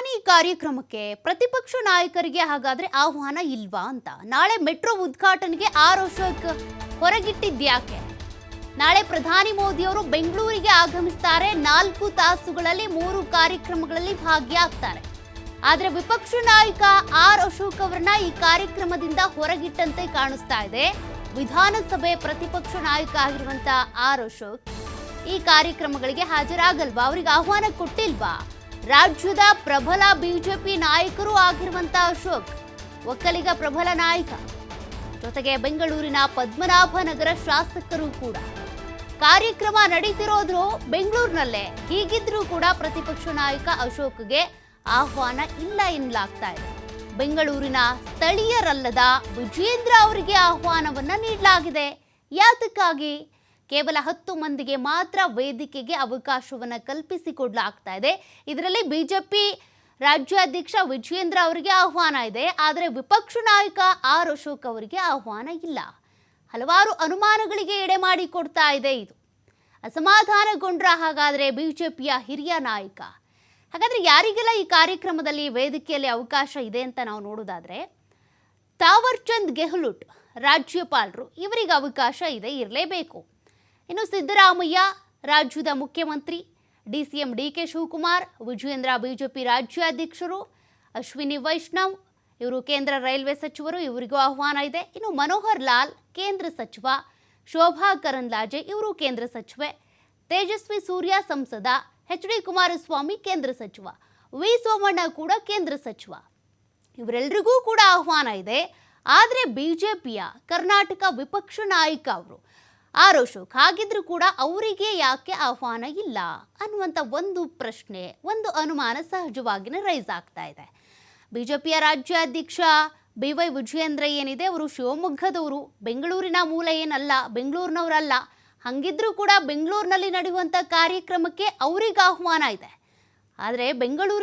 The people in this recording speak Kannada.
ಪ್ರಧಾನಿ ಕಾರ್ಯಕ್ರಮಕ್ಕೆ ಪ್ರತಿಪಕ್ಷ ನಾಯಕರಿಗೆ ಹಾಗಾದ್ರೆ ಆಹ್ವಾನ ಇಲ್ವಾ ಅಂತ. ನಾಳೆ ಮೆಟ್ರೋ ಉದ್ಘಾಟನೆಗೆ ಆರ್ ಅಶೋಕ್ ಹೊರಗಿಟ್ಟಿದ್ಯಾಕೆ ನಾಳೆ ಪ್ರಧಾನಿ ಮೋದಿಯವರು ಬೆಂಗಳೂರಿಗೆ ಆಗಮಿಸ್ತಾರೆ. ನಾಲ್ಕು ತಾಸುಗಳಲ್ಲಿ ಮೂರು ಕಾರ್ಯಕ್ರಮಗಳಲ್ಲಿ ಭಾಗಿಯಾಗ್ತಾರೆ. ಆದ್ರೆ ವಿಪಕ್ಷ ನಾಯಕ ಆರ್ ಅಶೋಕ್ ಅವರನ್ನ ಈ ಕಾರ್ಯಕ್ರಮದಿಂದ ಹೊರಗಿಟ್ಟಂತೆ ಕಾಣಿಸ್ತಾ ಇದೆ. ವಿಧಾನಸಭೆ ಪ್ರತಿಪಕ್ಷ ನಾಯಕ ಆಗಿರುವಂತ ಆರ್ ಅಶೋಕ್ ಈ ಕಾರ್ಯಕ್ರಮಗಳಿಗೆ ಹಾಜರಾಗಲ್ವಾ? ಅವರಿಗೆ ಆಹ್ವಾನ ಕೊಟ್ಟಿಲ್ವಾ? ರಾಜ್ಯದ ಪ್ರಬಲ ಬಿಜೆಪಿ ನಾಯಕರೂ ಆಗಿರುವಂತ ಅಶೋಕ್, ಒಕ್ಕಲಿಗ ಪ್ರಬಲ ನಾಯಕ. ಜೊತೆಗೆ ಬೆಂಗಳೂರಿನ ಪದ್ಮನಾಭನಗರ ಶಾಸಕರು ಕೂಡ. ಕಾರ್ಯಕ್ರಮ ನಡೀತಿರೋದ್ರು ಬೆಂಗಳೂರಿನಲ್ಲೇ, ಹೀಗಿದ್ರೂ ಕೂಡ ಪ್ರತಿಪಕ್ಷ ನಾಯಕ ಅಶೋಕ್ಗೆ ಆಹ್ವಾನ ಇಲ್ಲ ಎನ್ನಲಾಗ್ತಾ ಇದೆ. ಬೆಂಗಳೂರಿನ ಸ್ಥಳೀಯರಲ್ಲದ ವಿಜೇಂದ್ರ ಅವರಿಗೆ ಆಹ್ವಾನವನ್ನ ನೀಡಲಾಗಿದೆ. ಯಾತಕ್ಕಾಗಿ? ಕೇವಲ ಹತ್ತು ಮಂದಿಗೆ ಮಾತ್ರ ವೇದಿಕೆಗೆ ಅವಕಾಶವನ್ನು ಕಲ್ಪಿಸಿಕೊಡ್ಲಾಗ್ತಾ ಇದೆ. ಇದರಲ್ಲಿ ಬಿಜೆಪಿ ರಾಜ್ಯಾಧ್ಯಕ್ಷ ವಿಜಯೇಂದ್ರ ಅವರಿಗೆ ಆಹ್ವಾನ ಇದೆ. ಆದರೆ ವಿಪಕ್ಷ ನಾಯಕ ಆರ್ ಅಶೋಕ್ ಅವರಿಗೆ ಆಹ್ವಾನ ಇಲ್ಲ. ಹಲವಾರು ಅನುಮಾನಗಳಿಗೆ ಎಡೆ ಮಾಡಿಕೊಡ್ತಾ ಇದೆ ಇದು. ಅಸಮಾಧಾನಗೊಂಡ್ರ ಹಾಗಾದರೆ ಬಿಜೆಪಿಯ ಹಿರಿಯ ನಾಯಕ. ಹಾಗಾದರೆ ಯಾರಿಗೆಲ್ಲ ಈ ಕಾರ್ಯಕ್ರಮದಲ್ಲಿ ವೇದಿಕೆಯಲ್ಲಿ ಅವಕಾಶ ಇದೆ ಅಂತ ನಾವು ನೋಡೋದಾದರೆ ತಾವರ್ಚಂದ್ ಗೆಹ್ಲೋಟ್, ರಾಜ್ಯಪಾಲರು, ಇವರಿಗೆ ಅವಕಾಶ ಇದೆ, ಇರಲೇಬೇಕು. ಇನ್ನು ಸಿದ್ದರಾಮಯ್ಯ, ರಾಜ್ಯದ ಮುಖ್ಯಮಂತ್ರಿ, DCM C M D K Shivakumar, Vijayendra BJP ರಾಜ್ಯಾಧ್ಯಕ್ಷರು, ಅಶ್ವಿನಿ ವೈಷ್ಣವ್, ಇವರು ಕೇಂದ್ರ ರೈಲ್ವೆ ಸಚಿವರು, ಇವರಿಗೂ ಆಹ್ವಾನ ಇದೆ. ಇನ್ನು ಮನೋಹರ್ ಲಾಲ್, ಕೇಂದ್ರ ಸಚಿವ, ಶೋಭಾ ಕರಂದ್ಲಾಜೆ, ಇವರು ಕೇಂದ್ರ ಸಚಿವೆ. ತೇಜಸ್ವಿ ಸೂರ್ಯ, ಸಂಸದ, ಎಚ್ ಡಿ ಕುಮಾರಸ್ವಾಮಿ, ಕೇಂದ್ರ ಸಚಿವ. ವಿ ಸೋಮಣ್ಣ ಕೂಡ ಕೇಂದ್ರ ಸಚಿವ. ಇವರೆಲ್ಲರಿಗೂ ಕೂಡ ಆಹ್ವಾನ ಇದೆ. ಆದರೆ ಬಿಜೆಪಿಯ ಕರ್ನಾಟಕ ವಿಪಕ್ಷ ನಾಯಕ ಅವರು ಆರ್ ಅಶೋಕ್ ಹಾಗಿದ್ರೂ ಕೂಡ ಅವರಿಗೆ ಯಾಕೆ ಆಹ್ವಾನ ಇಲ್ಲ? ಅನ್ನುವಂಥ ಒಂದು ಪ್ರಶ್ನೆ, ಒಂದು ಅನುಮಾನ ಸಹಜವಾಗಿನ ರೈಸ್ ಆಗ್ತಾ ಇದೆ. ಬಿಜೆಪಿಯ ರಾಜ್ಯಾಧ್ಯಕ್ಷ ಬಿ ವೈ ವಿಜಯೇಂದ್ರ ಏನಿದೆ? ಅವರು ಶಿವಮೊಗ್ಗದವರು. ಬೆಂಗಳೂರಿನ ಮೂಲ ಏನಲ್ಲ, ಬೆಂಗಳೂರಿನವರಲ್ಲ. ಹಂಗಿದ್ರೂ ಕೂಡ ಬೆಂಗಳೂರಿನಲ್ಲಿ ನಡೆಯುವಂಥ ಕಾರ್ಯಕ್ರಮಕ್ಕೆ ಅವರಿಗೆ ಆಹ್ವಾನ ಇದೆ. ಆದರೆ ಬೆಂಗಳೂರಿನ